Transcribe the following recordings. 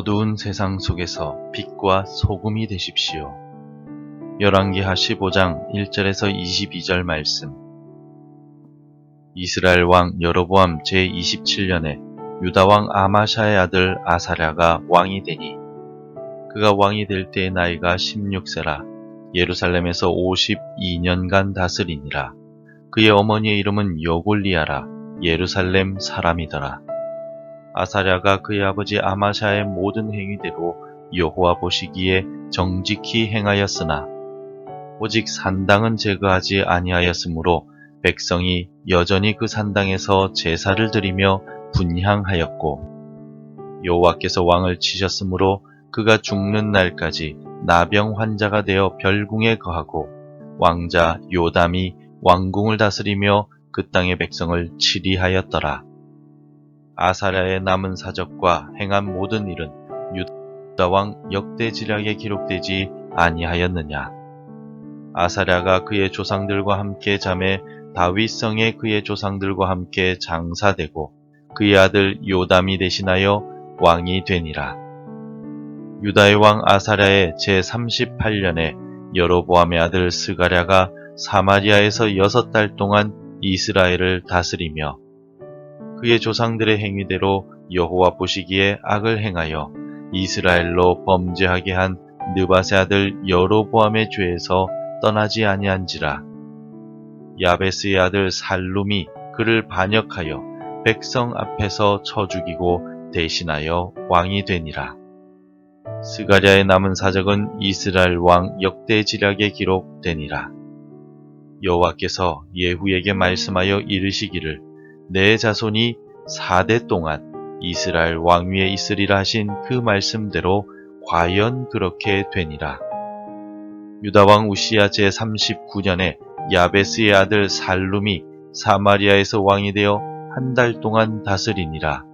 어두운 세상 속에서 빛과 소금이 되십시오. 열왕기하 15장 1절에서 22절 말씀. 이스라엘 왕 여로보암 제27년에 유다 왕 아마샤의 아들 아사랴가 왕이 되니 그가 왕이 될 때의 나이가 16세라 예루살렘에서 52년간 다스리니라. 그의 어머니의 이름은 여골리아라 예루살렘 사람이더라 아사랴가 그의 아버지 아마샤의 모든 행위대로 여호와 보시기에 정직히 행하였으나 오직 산당은 제거하지 아니하였으므로 백성이 여전히 그 산당에서 제사를 드리며 분향하였고 여호와께서 왕을 치셨으므로 그가 죽는 날까지 나병 환자가 되어 별궁에 거하고 왕자 요담이 왕궁을 다스리며 그 땅의 백성을 치리하였더라. 아사랴의 남은 사적과 행한 모든 일은 유다 왕 역대지략에 기록되지 아니하였느냐. 아사랴가 그의 조상들과 함께 잠에 다윗성에 그의 조상들과 함께 장사되고 그의 아들 요담이 대신하여 왕이 되니라. 유다의 왕 아사랴의 제38년에 여로보암의 아들 스가랴가 사마리아에서 여섯 달 동안 이스라엘을 다스리며 그의 조상들의 행위대로 여호와 보시기에 악을 행하여 이스라엘로 범죄하게 한 느바세 아들 여로보암의 죄에서 떠나지 아니한지라 야베스의 아들 살룸이 그를 반역하여 백성 앞에서 쳐 죽이고 대신하여 왕이 되니라. 스가랴의 남은 사적은 이스라엘 왕 역대 지략에 기록되니라. 여호와께서 예후에게 말씀하여 이르시기를 내 자손이 4대 동안 이스라엘 왕위에 있으리라 하신 그 말씀대로 과연 그렇게 되니라. 유다 왕 우시야 제39년에 야베스의 아들 살룸이 사마리아에서 왕이 되어 한 달 동안 다스리니라.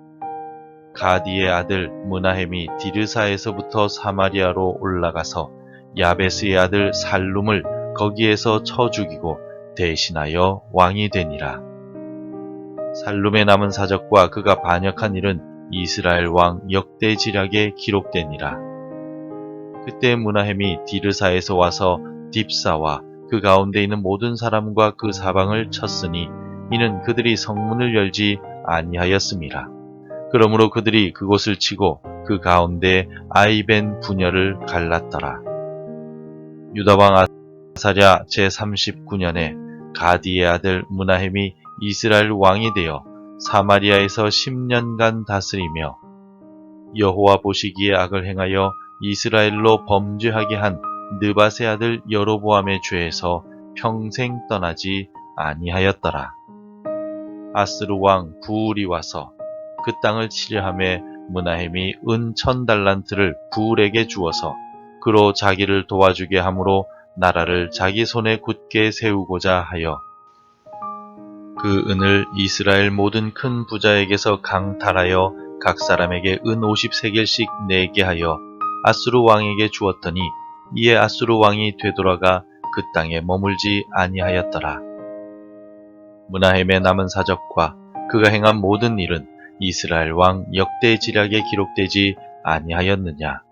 가디의 아들 무나햄이 디르사에서부터 사마리아로 올라가서 야베스의 아들 살룸을 거기에서 쳐 죽이고 대신하여 왕이 되니라. 살룸의 남은 사적과 그가 반역한 일은 이스라엘 왕 역대지략에 기록되니라. 그때 무나햄이 디르사에서 와서 딥사와 그 가운데 있는 모든 사람과 그 사방을 쳤으니 이는 그들이 성문을 열지 아니하였습니다. 그러므로 그들이 그곳을 치고 그 가운데 아이벤 분열을 갈랐더라. 유다왕 아사랴 제39년에 가디의 아들 무나햄이 이스라엘 왕이 되어 사마리아에서 10년간 다스리며 여호와 보시기에 악을 행하여 이스라엘로 범죄하게 한 느바세 아들 여로보암의 죄에서 평생 떠나지 아니하였더라. 아스루 왕 부울이 와서 그 땅을 치려함에 무나햄이 은천 달란트를 부울에게 주어서 그로 자기를 도와주게 함으로 나라를 자기 손에 굳게 세우고자 하여 그 은을 이스라엘 모든 큰 부자에게서 강탈하여 각 사람에게 은 50세겔씩 내게 하여 아수르 왕에게 주었더니 이에 아수르 왕이 되돌아가 그 땅에 머물지 아니하였더라. 무나햄의 남은 사적과 그가 행한 모든 일은 이스라엘 왕 역대 지략에 기록되지 아니하였느냐.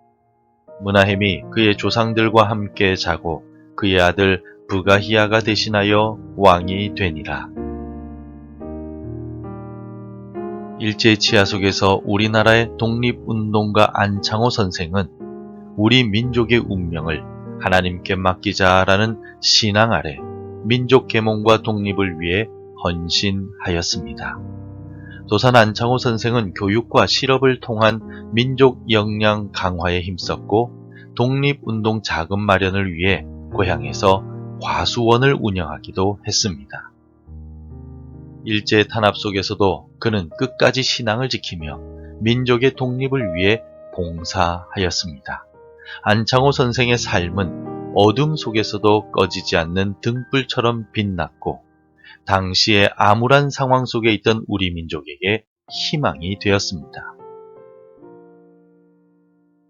무나햄이 그의 조상들과 함께 자고 그의 아들 부가히야가 대신하여 왕이 되니라. 일제 치하 속에서 우리나라의 독립운동가 안창호 선생은 우리 민족의 운명을 하나님께 맡기자라는 신앙 아래 민족 계몽과 독립을 위해 헌신하였습니다. 도산 안창호 선생은 교육과 실업을 통한 민족 역량 강화에 힘썼고 독립운동 자금 마련을 위해 고향에서 과수원을 운영하기도 했습니다. 일제 탄압 속에서도 그는 끝까지 신앙을 지키며 민족의 독립을 위해 봉사하였습니다. 안창호 선생의 삶은 어둠 속에서도 꺼지지 않는 등불처럼 빛났고 당시의 암울한 상황 속에 있던 우리 민족에게 희망이 되었습니다.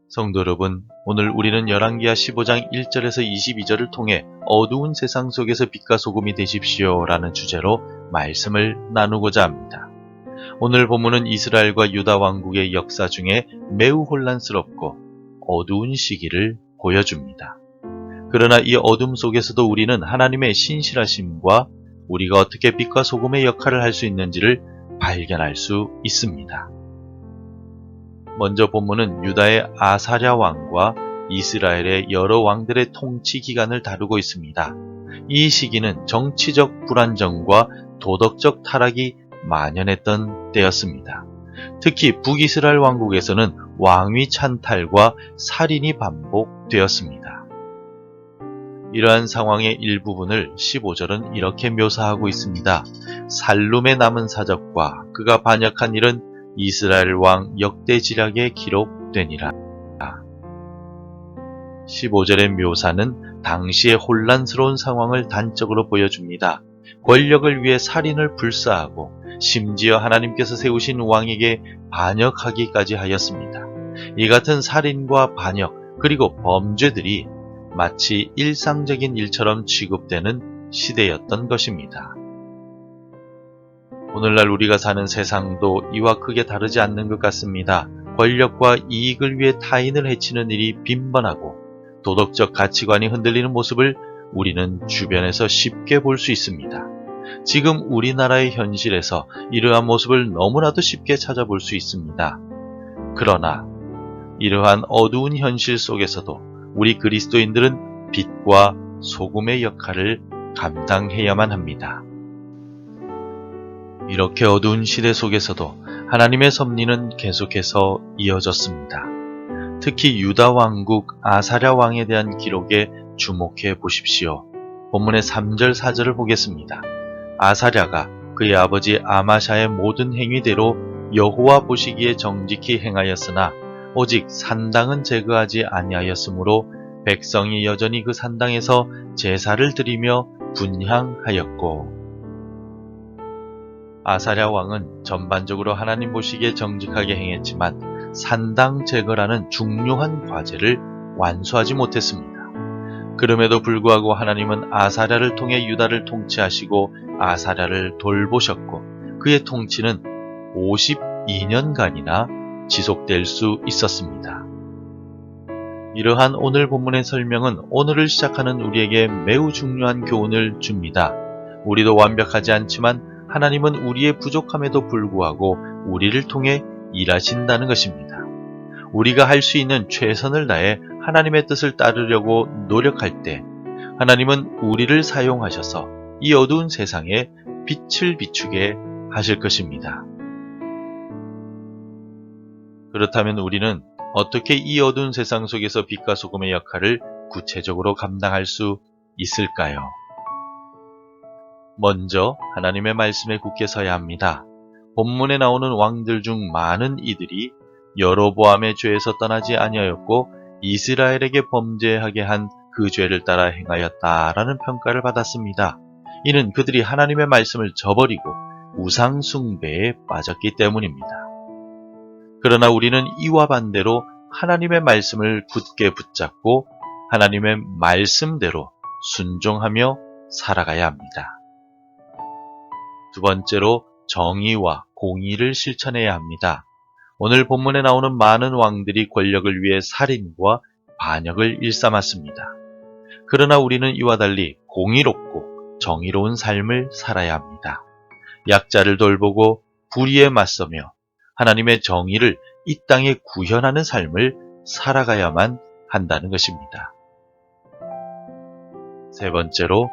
성도 여러분, 오늘 우리는 열왕기하 15장 1절에서 22절을 통해 어두운 세상 속에서 빛과 소금이 되십시오 라는 주제로 말씀을 나누고자 합니다. 오늘 본문은 이스라엘과 유다 왕국의 역사 중에 매우 혼란스럽고 어두운 시기를 보여줍니다. 그러나 이 어둠 속에서도 우리는 하나님의 신실하심과 우리가 어떻게 빛과 소금의 역할을 할 수 있는지를 발견할 수 있습니다. 먼저 본문은 유다의 아사랴 왕과 이스라엘의 여러 왕들의 통치 기간을 다루고 있습니다. 이 시기는 정치적 불안정과 도덕적 타락이 만연했던 때였습니다. 특히 북이스라엘 왕국에서는 왕위 찬탈과 살인이 반복되었습니다. 이러한 상황의 일부분을 15절은 이렇게 묘사하고 있습니다. 살룸의 남은 사적과 그가 반역한 일은 이스라엘 왕 역대지략에 기록되니라. 15절의 묘사는 당시의 혼란스러운 상황을 단적으로 보여줍니다. 권력을 위해 살인을 불사하고 심지어 하나님께서 세우신 왕에게 반역하기까지 하였습니다. 이 같은 살인과 반역 그리고 범죄들이 마치 일상적인 일처럼 취급되는 시대였던 것입니다. 오늘날 우리가 사는 세상도 이와 크게 다르지 않는 것 같습니다. 권력과 이익을 위해 타인을 해치는 일이 빈번하고 도덕적 가치관이 흔들리는 모습을 우리는 주변에서 쉽게 볼 수 있습니다. 지금 우리나라의 현실에서 이러한 모습을 너무나도 쉽게 찾아볼 수 있습니다. 그러나 이러한 어두운 현실 속에서도 우리 그리스도인들은 빛과 소금의 역할을 감당해야만 합니다. 이렇게 어두운 시대 속에서도 하나님의 섭리는 계속해서 이어졌습니다. 특히 유다 왕국 아사랴 왕에 대한 기록에 주목해 보십시오. 본문의 3절 4절을 보겠습니다. 아사랴가 그의 아버지 아마샤의 모든 행위대로 여호와 보시기에 정직히 행하였으나 오직 산당은 제거하지 아니하였으므로 백성이 여전히 그 산당에서 제사를 드리며 분향하였고 아사랴 왕은 전반적으로 하나님 보시기에 정직하게 행했지만 산당 제거라는 중요한 과제를 완수하지 못했습니다. 그럼에도 불구하고 하나님은 아사랴를 통해 유다를 통치하시고 아사랴를 돌보셨고 그의 통치는 52년간이나 지속될 수 있었습니다. 이러한 오늘 본문의 설명은 오늘을 시작하는 우리에게 매우 중요한 교훈을 줍니다. 우리도 완벽하지 않지만 하나님은 우리의 부족함에도 불구하고 우리를 통해 일하신다는 것입니다. 우리가 할 수 있는 최선을 다해 하나님의 뜻을 따르려고 노력할 때 하나님은 우리를 사용하셔서 이 어두운 세상에 빛을 비추게 하실 것입니다. 그렇다면 우리는 어떻게 이 어두운 세상 속에서 빛과 소금의 역할을 구체적으로 감당할 수 있을까요? 먼저 하나님의 말씀에 굳게 서야 합니다. 본문에 나오는 왕들 중 많은 이들이 여로보암의 죄에서 떠나지 아니하였고 이스라엘에게 범죄하게 한 그 죄를 따라 행하였다라는 평가를 받았습니다. 이는 그들이 하나님의 말씀을 저버리고 우상 숭배에 빠졌기 때문입니다. 그러나 우리는 이와 반대로 하나님의 말씀을 굳게 붙잡고 하나님의 말씀대로 순종하며 살아가야 합니다. 두 번째로 정의와 공의를 실천해야 합니다. 오늘 본문에 나오는 많은 왕들이 권력을 위해 살인과 반역을 일삼았습니다. 그러나 우리는 이와 달리 공의롭고 정의로운 삶을 살아야 합니다. 약자를 돌보고 불의에 맞서며 하나님의 정의를 이 땅에 구현하는 삶을 살아가야만 한다는 것입니다. 세 번째로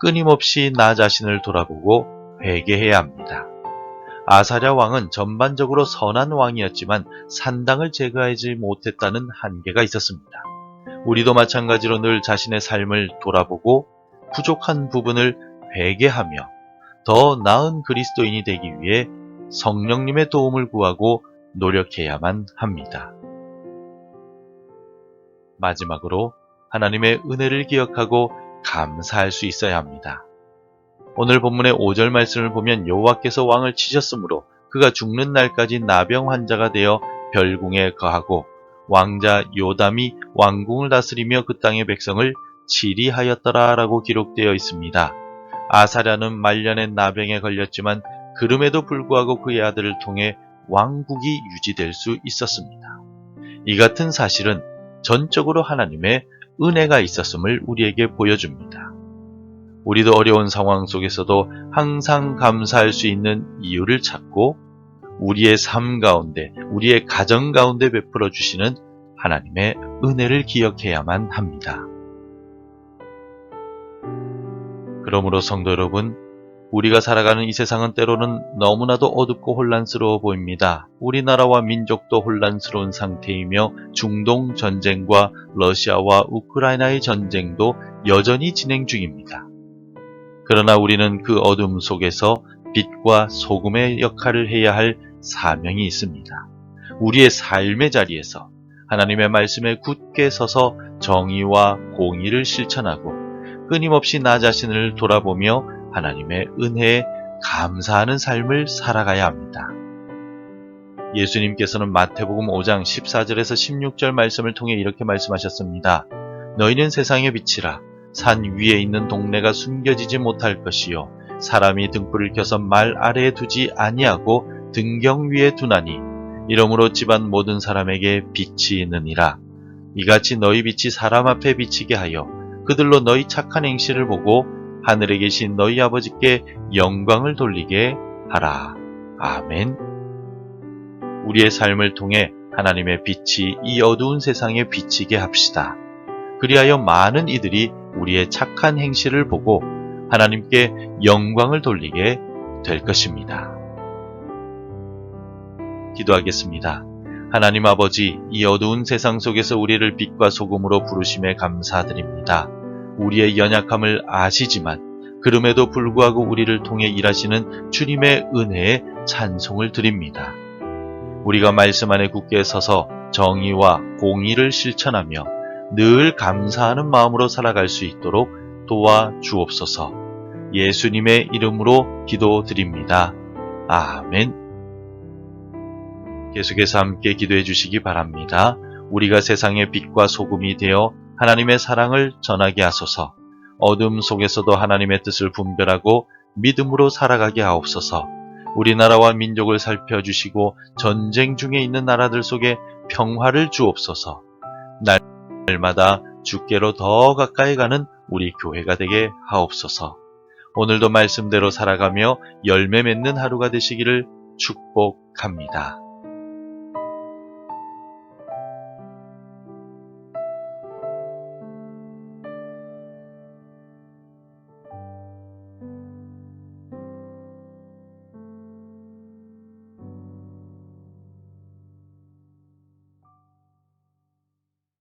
끊임없이 나 자신을 돌아보고 회개해야 합니다. 아사랴 왕은 전반적으로 선한 왕이었지만 산당을 제거하지 못했다는 한계가 있었습니다. 우리도 마찬가지로 늘 자신의 삶을 돌아보고 부족한 부분을 회개하며 더 나은 그리스도인이 되기 위해 성령님의 도움을 구하고 노력해야만 합니다. 마지막으로 하나님의 은혜를 기억하고 감사할 수 있어야 합니다. 오늘 본문의 5절 말씀을 보면 여호와께서 왕을 치셨으므로 그가 죽는 날까지 나병 환자가 되어 별궁에 거하고 왕자 요담이 왕궁을 다스리며 그 땅의 백성을 치리하였더라라고 기록되어 있습니다. 아사랴는 말년에 나병에 걸렸지만 그럼에도 불구하고 그의 아들을 통해 왕국이 유지될 수 있었습니다. 이 같은 사실은 전적으로 하나님의 은혜가 있었음을 우리에게 보여줍니다. 우리도 어려운 상황 속에서도 항상 감사할 수 있는 이유를 찾고 우리의 삶 가운데, 우리의 가정 가운데 베풀어 주시는 하나님의 은혜를 기억해야만 합니다. 그러므로 성도 여러분, 우리가 살아가는 이 세상은 때로는 너무나도 어둡고 혼란스러워 보입니다. 우리나라와 민족도 혼란스러운 상태이며 중동 전쟁과 러시아와 우크라이나의 전쟁도 여전히 진행 중입니다. 그러나 우리는 그 어둠 속에서 빛과 소금의 역할을 해야 할 사명이 있습니다. 우리의 삶의 자리에서 하나님의 말씀에 굳게 서서 정의와 공의를 실천하고 끊임없이 나 자신을 돌아보며 하나님의 은혜에 감사하는 삶을 살아가야 합니다. 예수님께서는 마태복음 5장 14절에서 16절 말씀을 통해 이렇게 말씀하셨습니다. 너희는 세상의 빛이라 산 위에 있는 동네가 숨겨지지 못할 것이요 사람이 등불을 켜서 말 아래에 두지 아니하고 등경 위에 두나니 이러므로 집안 모든 사람에게 빛이 있느니라 이같이 너희 빛이 사람 앞에 비치게 하여 그들로 너희 착한 행실을 보고 하늘에 계신 너희 아버지께 영광을 돌리게 하라. 아멘. 우리의 삶을 통해 하나님의 빛이 이 어두운 세상에 비치게 합시다. 그리하여 많은 이들이 우리의 착한 행실을 보고 하나님께 영광을 돌리게 될 것입니다. 기도하겠습니다. 하나님 아버지, 이 어두운 세상 속에서 우리를 빛과 소금으로 부르심에 감사드립니다. 우리의 연약함을 아시지만 그럼에도 불구하고 우리를 통해 일하시는 주님의 은혜에 찬송을 드립니다. 우리가 말씀 안에 굳게 서서 정의와 공의를 실천하며 늘 감사하는 마음으로 살아갈 수 있도록 도와 주옵소서. 예수님의 이름으로 기도드립니다. 아멘. 계속해서 함께 기도해 주시기 바랍니다. 우리가 세상의 빛과 소금이 되어 하나님의 사랑을 전하게 하소서. 어둠 속에서도 하나님의 뜻을 분별하고 믿음으로 살아가게 하옵소서. 우리나라와 민족을 살펴주시고 전쟁 중에 있는 나라들 속에 평화를 주옵소서. 날마다 주께로 더 가까이 가는 우리 교회가 되게 하옵소서. 오늘도 말씀대로 살아가며 열매 맺는 하루가 되시기를 축복합니다.